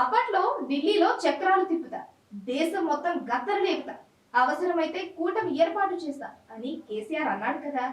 అప్పట్లో ఢిల్లీలో చక్రాలు తిప్పుతా దేశం మొత్తం గత్తరు లేపుతా అవసరమైతే కూటమి ఏర్పాటు చేస్తా అని కేసీఆర్ అన్నాడు కదా.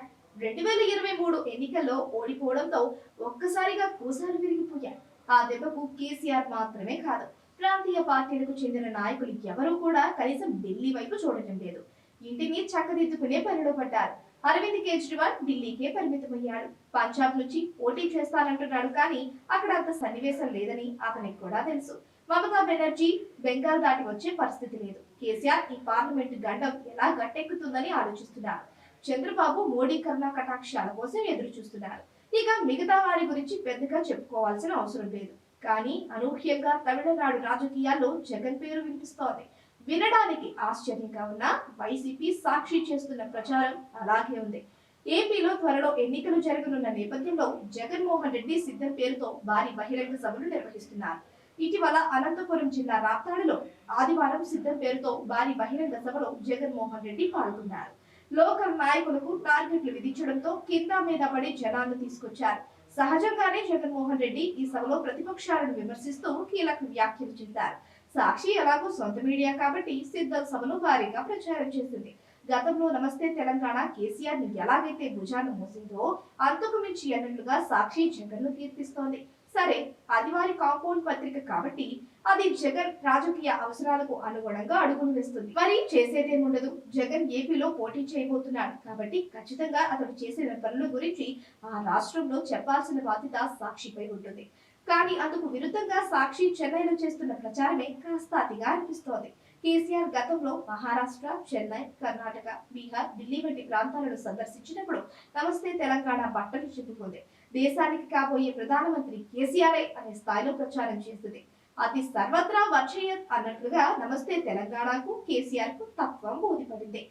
రెండు వేల ఇరవై మూడు ఎన్నికల్లో ఓడిపోవడంతో ఒక్కసారిగా కూసాలు విరిగిపోయాయి. ఆ దెబ్బకు కేసీఆర్ మాత్రమే కాదు ప్రాంతీయ పార్టీలకు చెందిన నాయకులు ఎవరూ కూడా కనీసం ఢిల్లీ వైపు చూడటం లేదు. ఇంటిని చక్కదిద్దుకునే పనిలో పడ్డారు. అరవింద్ కేజ్రీవాల్ ఢిల్లీకే పరిమితమయ్యాడు. పంజాబ్ నుంచి పోటీ చేస్తానంటున్నాడు కానీ అక్కడ అంత సన్నివేశం లేదని అతనికి కూడా తెలుసు. మమతా బెనర్జీ బెంగాల్ దాటి వచ్చే పరిస్థితి లేదు. కేసీఆర్ ఈ పార్లమెంటు గండం ఎలా గట్టెక్కుతుందని ఆలోచిస్తున్నారు. చంద్రబాబు మోడీ కరుణా కటాక్షాల కోసం ఎదురు చూస్తున్నారు ఇక మిగతా వారి గురించి పెద్దగా చెప్పుకోవాల్సిన అవసరం లేదు. కానీ అనూహ్యంగా తమిళనాడు రాజకీయాల్లో జగన్ పేరు వినిపిస్తోంది. వినడానికి ఆశ్చర్యంగా ఉన్న వైసీపీ సాక్షి చేస్తున్న ప్రచారం అలాగే ఉంది. ఏపీలో త్వరలో ఎన్నికలు జరగనున్న నేపథ్యంలో జగన్మోహన్ రెడ్డి సిద్ధం పేరుతో భారీ బహిరంగ సభలు నిర్వహిస్తున్నారు. ఇటీవల అనంతపురం జిల్లా రాప్తాడులో ఆదివారం సిద్ధం పేరుతో భారీ బహిరంగ సభలో జగన్మోహన్ రెడ్డి పాల్గొన్నారు. లోకల్ నాయకులకు టార్గెట్లు విధించడంతో కింద మీద పడి జనాలను తీసుకొచ్చారు. సహజంగానే జగన్మోహన్ రెడ్డి ఈ సభలో ప్రతిపక్షాలను విమర్శిస్తూ కీలక వ్యాఖ్యలు చేశారు. సాక్షి ఎలాగో సొంత మీడియా కాబట్టి సిద్ధం సభను భారీగా ప్రచారం చేసింది. గతంలో నమస్తే తెలంగాణ కేసీఆర్ని ఎలాగైతే భుజాన్ని మోసిందో అంతకు మించి అన్నట్లుగా సాక్షి జగన్ను కీర్తిస్తోంది. సరే అది వారి కాంపౌండ్ పత్రిక కాబట్టి అది జగన్ రాజకీయ అవసరాలకు అనుగుణంగా అడుగులు వేస్తుంది. మరి చేసేదేముండదు. జగన్ ఏపీలో పోటీ చేయబోతున్నాడు కాబట్టి ఖచ్చితంగా అతడు చేసిన పనుల గురించి ఆ రాష్ట్రంలో చెప్పాల్సిన బాధ్యత సాక్షిపై ఉంటుంది. కానీ అందుకు విరుద్ధంగా సాక్షి చెన్నైలో చేస్తున్న ప్రచారమే కాస్త అతిగా అనిపిస్తోంది. కేసీఆర్ గతంలో మహారాష్ట్ర చెన్నై కర్ణాటక బీహార్ ఢిల్లీ వంటి ప్రాంతాలను సందర్శించినప్పుడు నమస్తే తెలంగాణ బట్టలు చెప్పుకుంది దేశానికి కాబోయే ప్రధానమంత్రి కేసీఆర్ఏ అనే స్థాయిలో ప్రచారం చేస్తుంది అది సర్వత్రా వచ్చేయత్ అన్నట్లుగా నమస్తే తెలంగాణకు కేసీఆర్కు తత్వం బోధిపడింది.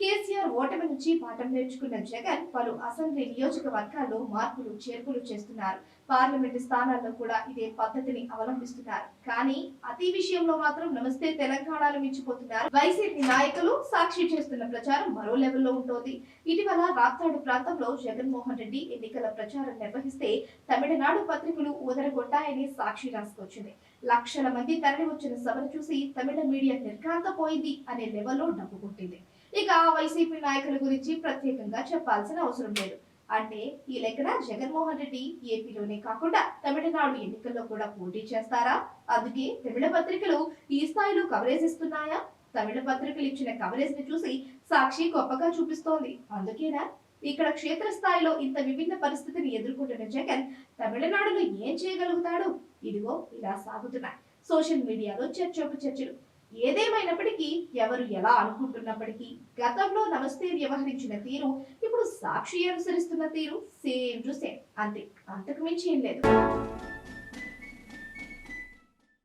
కేసీఆర్ ఓటమి నుంచి పాఠం నేర్చుకున్న జగన్ పలు అసెంబ్లీ నియోజకవర్గాల్లో మార్పులు చేర్పులు చేస్తున్నారు. పార్లమెంటు స్థానాల్లో కూడా ఇదే పద్ధతిని అవలంబిస్తున్నారు. కానీ అతి విషయంలో మాత్రం నమస్తే తెలంగాణను మించిపోతున్నారు. వైసీపీ నాయకులు సాక్షి చేస్తున్న ప్రచారం మరో లెవెల్లో ఉంటోంది. ఇటీవల రాప్తాడు ప్రాంతంలో జగన్మోహన్ రెడ్డి ఎన్నికల ప్రచారం నిర్వహిస్తే తమిళనాడు పత్రికలు ఊదరగొట్టాయని సాక్షి రాసుకొచ్చింది. లక్షల మంది తరలి వచ్చిన సభను చూసి తమిళ మీడియా నిర్ఘాంతపోయింది అనే లెవెల్లో డబ్బు కొట్టింది ఇక వైసీపీ నాయకుల గురించి ప్రత్యేకంగా చెప్పాల్సిన అవసరం లేదు. అంటే ఈ లెక్కన జగన్మోహన్ రెడ్డి ఏపీలోనే కాకుండా తమిళనాడు ఎన్నికల్లో కూడా పోటీ చేస్తారా? అందుకే తమిళ పత్రికలు ఈ స్థాయిలో కవరేజ్ ఇస్తున్నాయా? తమిళ పత్రికలు ఇచ్చిన కవరేజ్ని చూసి సాక్షి గొప్పగా చూపిస్తోంది. అందుకేనా? ఇక్కడ క్షేత్రస్థాయిలో ఇంత విభిన్న పరిస్థితిని ఎదుర్కొంటున్న జగన్ తమిళనాడులో ఏం చేయగలుగుతాడు? ఇదిగో ఇలా సాగుతున్నాయి. సోషల్ మీడియాలో చర్చోపు చర్చలు ఏదేమైనప్పటికీ ఎవరు ఎలా అనుకుంటున్నప్పటికీ గతంలో నమస్తే వ్యవహరించిన తీరు ఇప్పుడు సాక్షి అనుసరిస్తున్న తీరు సేమ్ టు సేమ్ అంతే అంతకు మించి ఏం లేదు.